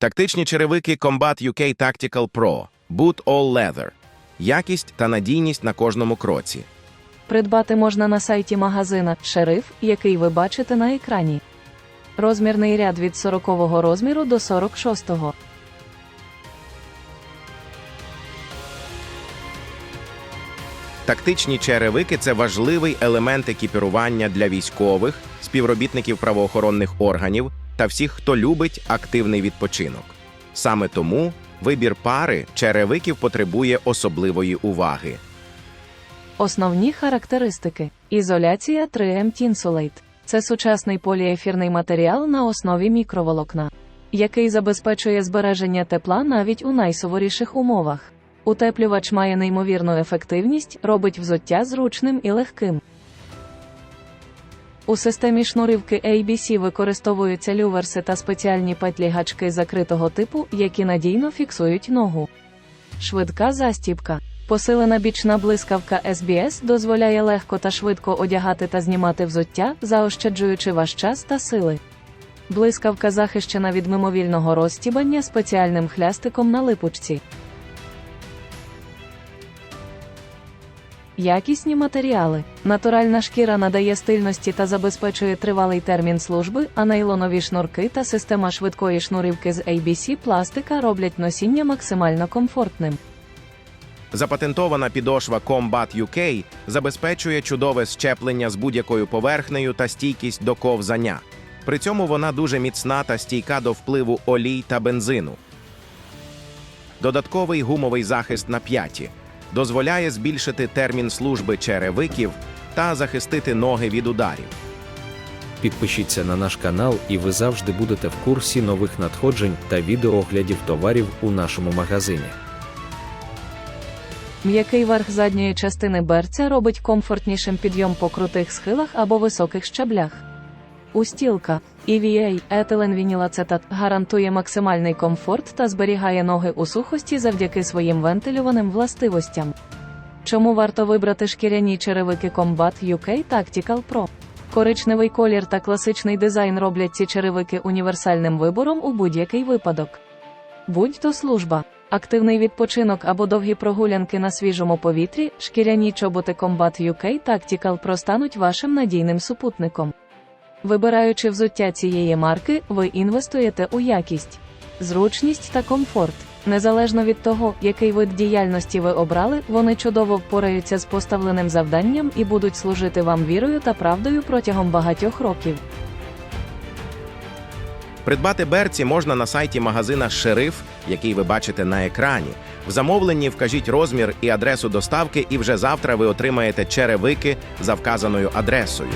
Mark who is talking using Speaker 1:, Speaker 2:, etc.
Speaker 1: Тактичні черевики Combat UK Tactical Pro. Boot All Leather. Якість та надійність на кожному кроці.
Speaker 2: Придбати можна на сайті магазина Шериф, який ви бачите на екрані. Розмірний ряд від 40 розміру до 46. -го.
Speaker 1: Тактичні черевики це важливий елемент екіпірування для військових, співробітників правоохоронних органів та всіх, хто любить активний відпочинок. Саме тому вибір пари черевиків потребує особливої уваги.
Speaker 2: Основні характеристики: ізоляція 3M Tinsulate. Це сучасний поліефірний матеріал на основі мікроволокна, який забезпечує збереження тепла навіть у найсуворіших умовах. Утеплювач має неймовірну ефективність, робить взуття зручним і легким. У системі шнурівки ABC використовуються люверси та спеціальні петлі гачки закритого типу, які надійно фіксують ногу. Швидка застібка. Посилена бічна блискавка SBS дозволяє легко та швидко одягати та знімати взуття, заощаджуючи ваш час та сили. Блискавка захищена від мимовільного розстібання спеціальним хлястиком на липучці. Якісні матеріали. Натуральна шкіра надає стильності та забезпечує тривалий термін служби, а нейлонові шнурки та система швидкої шнурівки з ABC пластика роблять носіння максимально комфортним.
Speaker 1: Запатентована підошва Combat UK забезпечує чудове щеплення з будь-якою поверхнею та стійкість до ковзання. При цьому вона дуже міцна та стійка до впливу олій та бензину. Додатковий гумовий захист на п'яті дозволяє збільшити термін служби черевиків та захистити ноги від ударів.
Speaker 3: Підпишіться на наш канал, і ви завжди будете в курсі нових надходжень та відеооглядів товарів у нашому магазині.
Speaker 2: М'який верх задньої частини берця робить комфортнішим підйом по крутих схилах або високих щаблях. Устілка EVA етиленвінілацетат гарантує максимальний комфорт та зберігає ноги у сухості завдяки своїм вентилюваним властивостям. Чому варто вибрати шкіряні черевики Combat UK Tactical Pro? Коричневий колір та класичний дизайн роблять ці черевики універсальним вибором у будь-який випадок. Будь-то служба, активний відпочинок або довгі прогулянки на свіжому повітрі, шкіряні чоботи Combat UK Tactical Pro стануть вашим надійним супутником. Вибираючи взуття цієї марки, ви інвестуєте у якість, зручність та комфорт. Незалежно від того, який вид діяльності ви обрали, вони чудово впораються з поставленим завданням і будуть служити вам вірою та правдою протягом багатьох років.
Speaker 1: Придбати берці можна на сайті магазина Шериф, який ви бачите на екрані. В замовленні вкажіть розмір і адресу доставки, і вже завтра ви отримаєте черевики за вказаною адресою.